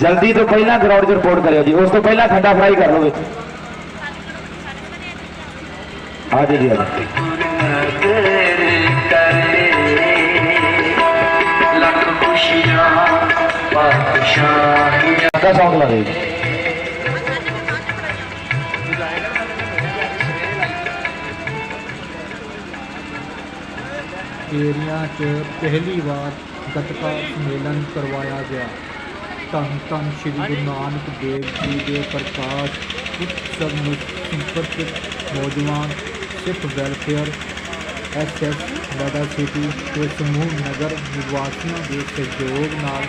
ਜਲਦੀ ਤੋਂ ਪਹਿਲਾਂ ਗਰਾਊਂਡ 'ਚ ਰਿਪੋਰਟ ਕਰਿਓ ਜੀ ਉਸ ਤੋਂ ਪਹਿਲਾਂ ਖੱਡਾ ਫਰਾਈ ਕਰ ਲਓ ਵਿੱਚ ਆ ਜੀ ਜੀ ਆ ਜੀ ਲੱਖ ਖੁਸ਼ੀਆਂ ਪਾਤਸ਼ਾਹੀਆਂ ਦਾ ਸੌਂਗ ਲਾ ਦੇ ਜੀ ਏਰੀਆ ਧੰਨ ਧੰਨ ਸ਼੍ਰੀ ਗੁਰੂ ਨਾਨਕ ਦੇਵ ਜੀ ਦੇ ਪ੍ਰਕਾਸ਼ ਉਤਸਵ ਨੂੰ ਸੰਪਰਕਿਤ ਨੌਜਵਾਨ ਸਿੱਖ ਵੈਲਫੇਅਰ ਐਸਐਸ ਮੈਡਾ ਸਿਟੀ ਤੇ ਸਮੂਹ ਨਗਰ ਨਿਵਾਸੀਆਂ ਦੇ ਸਹਿਯੋਗ ਨਾਲ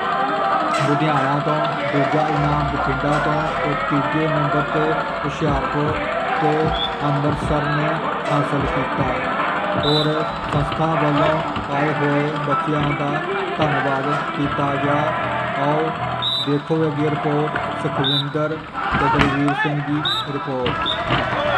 ਲੁਧਿਆਣਾ ਤੋਂ, ਦੂਜਾ ਇਨਾਮ ਬਠਿੰਡਾ ਤੋਂ ਤੇ ਤੀਜੇ ਨੰਬਰ ਤੇ ਹੁਸ਼ਿਆਰਪੁਰ ਤੇ ਅੰਮ੍ਰਿਤਸਰ ਨੇ ਹਾਸਲ ਕੀਤਾ। ਔਰ ਸੰਸਥਾ ਵੱਲੋਂ ਆਏ ਹੋਏ ਬੱਚਿਆਂ ਦਾ ਧੰਨਵਾਦ ਕੀਤਾ ਗਿਆ। ਆਓ ਦੇਖੋ ਅੱਗੇ ਰਿਪੋਰਟ ਸੁਖਵਿੰਦਰ ਤੇ ਬਲਵੀਰ ਸਿੰਘ ਦੀ ਰਿਪੋਰਟ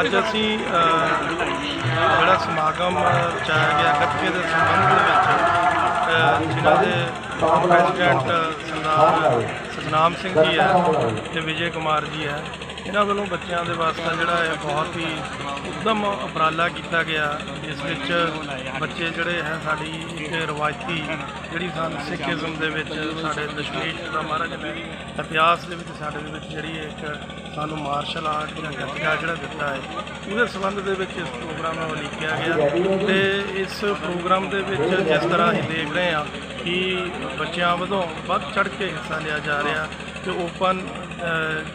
ਅੱਜ ਅਸੀਂ ਜਿਹੜਾ ਸਮਾਗਮ ਰਚਾਇਆ ਗਿਆ ਗੱਤਕੇ ਦੇ ਸੰਬੰਧ ਦੇ ਵਿੱਚ ਜਿਨ੍ਹਾਂ ਦੇ ਪ੍ਰੈਜ਼ੀਡੈਂਟ ਸਰਦਾਰ ਸਤਨਾਮ ਸਿੰਘ ਜੀ ਹੈ ਤੇ ਵਿਜੇ ਕੁਮਾਰ ਜੀ ਹੈ, ਇਹਨਾਂ ਵੱਲੋਂ ਬੱਚਿਆਂ ਦੇ ਵਾਸਤੇ ਜਿਹੜਾ ਹੈ ਬਹੁਤ ਹੀ ਉਦਮ ਉਪਰਾਲਾ ਕੀਤਾ ਗਿਆ। ਜਿਸ ਵਿੱਚ ਬੱਚੇ ਜਿਹੜੇ ਹੈ, ਸਾਡੀ ਇੱਕ ਰਵਾਇਤੀ ਜਿਹੜੀ ਸਾਨੂੰ ਸਿੱਖੀਜ਼ਮ ਦੇ ਵਿੱਚ ਸਾਡੇ ਦਸ਼ਮੇਸ਼ ਦਾ ਮਹਾਰਾਜ ਨੇ ਇਤਿਹਾਸ ਦੇ ਵਿੱਚ ਸਾਡੇ ਦੇ ਵਿੱਚ ਜਿਹੜੀ ਇੱਕ ਸਾਨੂੰ ਮਾਰਸ਼ਲ ਆਰਟ ਜਾਂ ਗੱਤਕਾ ਜਿਹੜਾ ਦਿੱਤਾ ਹੈ, ਉਹਦੇ ਸੰਬੰਧ ਦੇ ਵਿੱਚ ਇਸ ਪ੍ਰੋਗਰਾਮ ਨੂੰ ਉਲੀਕਿਆ ਗਿਆ ਤੇ ਇਸ ਪ੍ਰੋਗਰਾਮ ਦੇ ਵਿੱਚ ਜਿਸ ਤਰ੍ਹਾਂ ਅਸੀਂ ਦੇਖ ਰਹੇ ਹਾਂ ਕਿ ਬੱਚਿਆਂ ਵੱਲੋਂ ਵੱਧ ਚੜ੍ਹ ਕੇ ਹਿੱਸਾ ਲਿਆ ਜਾ ਰਿਹਾ ਤੇ ਓਪਨ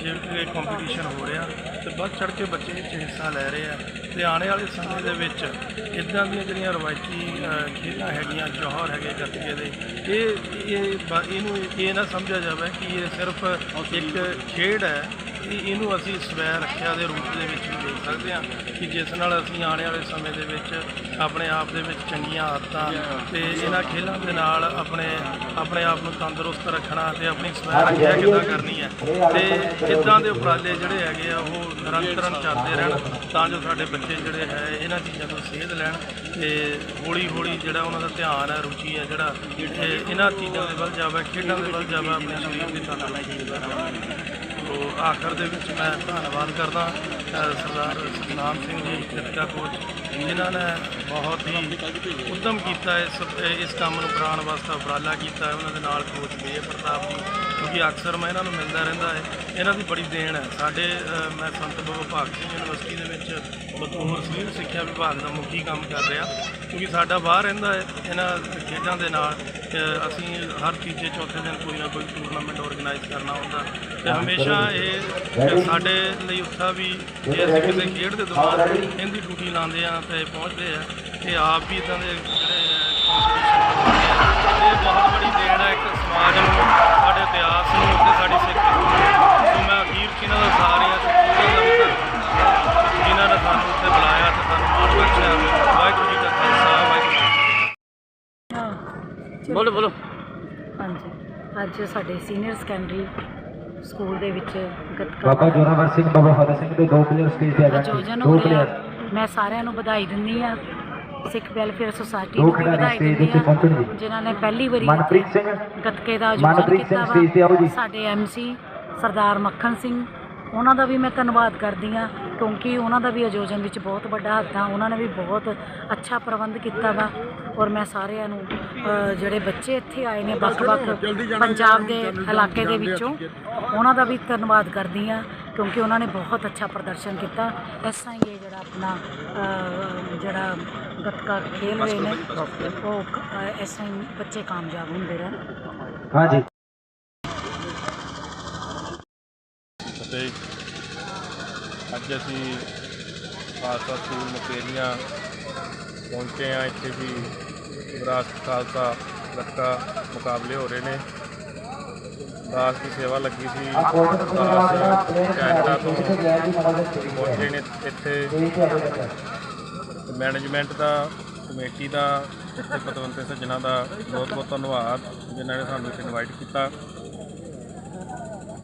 ਜਿਹੜੇ ਕੰਪੀਟੀਸ਼ਨ ਹੋ ਰਿਹਾ ਤੇ ਵੱਧ ਚੜ੍ਹ ਕੇ ਬੱਚੇ ਇਹ ਹਿੱਸਾ ਲੈ ਰਹੇ ਆ। ਤੇ ਆਉਣ ਵਾਲੇ ਸਮੇਂ ਦੇ ਵਿੱਚ ਇਦਾਂ ਦੀਆਂ ਜਿਹੜੀਆਂ ਰਵਾਇਤੀ ਖੇਡਾਂ ਹੈਗੀਆਂ, ਜੌਹਰ ਹੈਗੇ ਗੱਤਕੇ ਦੇ, ਇਹ ਇਹ ਬ- ਇਹਨੂੰ ਇਹ ਨਾ ਸਮਝਿਆ ਜਾਵੇ ਕਿ ਇਹ ਸਿਰਫ ਇੱਕ ਖੇਡ ਹੈ ਇਹ- ਇਹਨੂੰ ਅਸੀਂ ਸਵੈ ਰੱਖਿਆ ਦੇ ਰੂਪ ਦੇ ਵਿੱਚ ਵੀ ਦੇਖ ਸਕਦੇ ਹਾਂ ਕਿ ਜਿਸ ਨਾਲ ਅਸੀਂ ਆਉਣ ਵਾਲੇ ਸਮੇਂ ਦੇ ਵਿੱਚ ਆਪਣੇ ਆਪ ਦੇ ਵਿੱਚ ਚੰਗੀਆਂ ਆਦਤਾਂ ਤੇ ਇਹਨਾਂ ਖੇਲਾਂ ਦੇ ਨਾਲ ਆਪਣੇ ਆਪਣੇ ਆਪ ਨੂੰ ਤੰਦਰੁਸਤ ਰੱਖਣਾ ਤੇ ਆਪਣੀ ਸਵੈ ਰੱਖਿਆ ਕਿੱਦਾਂ ਕਰਨੀ ਹੈ। ਤੇ ਇਦਾਂ ਦੇ ਉਪਰਾਲੇ ਜਿਹੜੇ ਹੈਗੇ ਆ ਉਹ ਨਿਰੰਤਰਨ ਚੱਲਦੇ ਰਹਿਣ ਤਾਂ ਜੋ ਸਾਡੇ ਬੱਚੇ ਜਿਹੜੇ ਹੈ ਇਹਨਾਂ ਚੀਜ਼ਾਂ ਤੋਂ ਸੇਧ ਲੈਣ ਤੇ ਹੌਲੀ ਹੌਲੀ ਜਿਹੜਾ ਉਹਨਾਂ ਦਾ ਧਿਆਨ ਹੈ ਰੁਚੀ ਹੈ ਜਿਹੜਾ ਇਹ ਇਹਨਾਂ ਚੀਜ਼ਾਂ ਦੇ ਵੱਲ ਜਾਵੇ ਖੇਡਾਂ ਦੇ ਵੱਲ ਜਾਵੇ ਆਪਣੇ ਸਰੀਰ ਦੀ ਤੰਦਰੁਸਤੀ ਦੇ ਵੱਲ ਜਾਵੇ ਸੋ ਆਖਰ ਦੇ ਵਿੱਚ ਮੈਂ ਧੰਨਵਾਦ ਕਰਦਾ ਸਰਦਾਰ ਸਤਨਾਮ ਸਿੰਘ ਜੀ ਗੱਤਕਾ ਕੋਚ, ਜਿਨ੍ਹਾਂ ਨੇ ਬਹੁਤ ਹੀ ਉਦਮ ਕੀਤਾ ਇਸ ਇਸ ਕੰਮ ਨੂੰ ਕਰਾਉਣ ਵਾਸਤੇ, ਉਪਰਾਲਾ ਕੀਤਾ ਉਹਨਾਂ ਦੇ ਨਾਲ ਕੋਚ ਵਿਜੇ ਪ੍ਰਤਾਪ ਜੀ, ਕਿਉਂਕਿ ਅਕਸਰ ਮੈਂ ਇਹਨਾਂ ਨੂੰ ਮਿਲਦਾ ਰਹਿੰਦਾ ਹੈ। ਇਹਨਾਂ ਦੀ ਬੜੀ ਦੇਣ ਹੈ। ਸਾਡੇ ਮੈਂ ਸੰਤ ਬਾਬਾ ਭਾਗ ਸਿੰਘ ਯੂਨੀਵਰਸਿਟੀ ਦੇ ਵਿੱਚ ਬਤੌਰ ਸਿਵਲ ਸਿੱਖਿਆ ਵਿਭਾਗ ਦਾ ਮੁਖੀ ਕੰਮ ਕਰ ਰਿਹਾ, ਕਿਉਂਕਿ ਸਾਡਾ ਬਾਹਰ ਰਹਿੰਦਾ ਹੈ। ਇਹਨਾਂ ਖੇਡਾਂ ਦੇ ਨਾਲ ਅਸੀਂ ਹਰ ਤੀਜੇ ਚੌਥੇ ਦਿਨ ਕੋਈ ਨਾ ਕੋਈ ਟੂਰਨਾਮੈਂਟ ਆਰਗੇਨਾਈਜ਼ ਕਰਨਾ ਹੁੰਦਾ। ਤੇ ਹਮੇਸ਼ਾ ਇਹ ਸਾਡੇ ਲਈ ਉੱਥਾ ਵੀ ਜੇ ਅਸੀਂ ਕਿਸੇ ਖੇਡ ਦੇ ਦੌਰਾਨ ਇਹਦੀ ਡਿਊਟੀ ਲਾਉਂਦੇ ਆ ਤੇ ਪਹੁੰਚਦੇ ਆ ਇਹ ਆਪ ਵੀ ਇਦਾਂ ਦੇ ਜਿਹੜੇ ਇਹ ਬਹੁਤ ਬੜੀ ਦੇਣ ਹੈ ਇੱਕ ਸਮਾਜ ਨੂੰ ਸਾਡੇ ਇਤਿਹਾਸ ਨੂੰ ਤੇ ਸਾਡੀ ਸਿੱਖ ਨੂੰ। ਸੋ ਮੈਂ ਅਖੀਰ 'ਚ ਇਹਨਾਂ ਦਾ ਸਾਰਿਆਂ ਜਿਨ੍ਹਾਂ ਨੇ ਸਾਨੂੰ ਉੱਥੇ ਬੁਲਾਇਆ ਤੇ ਸਾਨੂੰ ਮਾਣ ਬਖਸ਼ਿਆ ਬੋਲੋ ਬੋਲੋ। ਹਾਂਜੀ। ਅੱਜ ਸਾਡੇ ਸੀਨੀਅਰ ਸੈਕੰਡਰੀ ਸਕੂਲ ਦੇ ਵਿੱਚ ਗੱਤਕਾ ਬਾਬਾ ਜੋਰਾਵਰ ਸਿੰਘ ਬਾਬਾ ਫਤਿਹ ਸਿੰਘ ਦੇ ਦੋ ਪਲੇਅਰ ਸਟੇਜ ਤੇ ਆ ਆਯੋਜਨ ਦੋ ਪਲੇਅਰ ਮੈਂ ਸਾਰਿਆਂ ਨੂੰ ਵਧਾਈ ਦਿੰਦੀ ਆ। ਸਿੱਖ ਵੈਲਫੇਅਰ ਸੁਸਾਇਟੀ ਨੂੰ ਵਧਾਈ ਸਟੇਜ ਦਿੰਦੀ ਆ। ਜਿਨ੍ਹਾਂ ਨੇ ਪਹਿਲੀ ਵਾਰੀ ਮਨਪ੍ਰੀਤ ਸਿੰਘ ਗੱਤਕੇ ਦਾ ਆਯੋਜਨ ਮਨਪ੍ਰੀਤ ਸਿੰਘ ਕੀਤਾ ਸਟੇਜ ਤੇ ਆਓ ਜੀ। ਵਾ ਸਾਡੇ ਐਮਸੀ ਸਰਦਾਰ ਮੱਖਣ ਸਿੰਘ ਉਹਨਾਂ ਦਾ ਵੀ ਮੈਂ ਧੰਨਵਾਦ ਕਰਦੀ ਆ। ਕਿਉਂਕਿ ਉਹਨਾਂ ਦਾ ਵੀ ਆਯੋਜਨ ਵਿੱਚ ਬਹੁਤ ਵੱਡਾ ਹੱਥ ਆ ਉਹਨਾਂ ਨੇ ਵੀ ਬਹੁਤ ਅੱਛਾ ਪ੍ਰਬੰਧ ਕੀਤਾ ਵਾ ਔਰ ਮੈਂ ਸਾਰਿਆਂ ਨੂੰ ਜਿਹੜੇ ਬੱਚੇ ਇੱਥੇ ਆਏ ਨੇ ਵੱਖ-ਵੱਖ ਪੰਜਾਬ ਦੇ ਇਲਾਕੇ ਦੇ ਵਿੱਚੋਂ ਉਹਨਾਂ ਦਾ ਵੀ ਧੰਨਵਾਦ ਕਰਦੀ ਆ ਕਿਉਂਕਿ ਉਹਨਾਂ ਨੇ ਬਹੁਤ ਅੱਛਾ ਪ੍ਰਦਰਸ਼ਨ ਕੀਤਾ। ਇਸ ਤਰ੍ਹਾਂ ਹੀ ਇਹ ਜਿਹੜਾ ਆਪਣਾ ਜਿਹੜਾ ਗੱਤਕਾ ਖੇਲ ਰਹੇ ਨੇ ਉਹ ਇਸ ਤਰ੍ਹਾਂ ਹੀ ਬੱਚੇ ਕਾਮਯਾਬ ਹੁੰਦੇ ਰਹਿਣ। ਹਾਂਜੀ। ਅੱਜ ਅਸੀਂ ਖਾਲਸਾ ਸਕੂਲ ਮੁਕੇਰੀਆਂ ਪਹੁੰਚੇ ਆ ਇੱਥੇ ਵੀ ਵਿਰਾਸਤ ਖਾਲਸਾ ਗੱਤਕਾ ਮੁਕਾਬਲੇ ਹੋ ਰਹੇ ਨੇ। ਦਾਸ ਦੀ ਸੇਵਾ ਲੱਗੀ ਸੀ। ਦਾਸ ਕੈਨੇਡਾ ਤੋਂ ਪਹੁੰਚੇ ਨੇ ਇੱਥੇ। ਮੈਨੇਜਮੈਂਟ ਦਾ ਕਮੇਟੀ ਦਾ ਇੱਥੇ ਪਤਵੰਤੇ ਸੱਜਣਾ ਦਾ ਬਹੁਤ ਬਹੁਤ ਧੰਨਵਾਦ ਜਿਨ੍ਹਾਂ ਨੇ ਸਾਨੂੰ ਇੱਥੇ ਇਨਵਾਈਟ ਕੀਤਾ।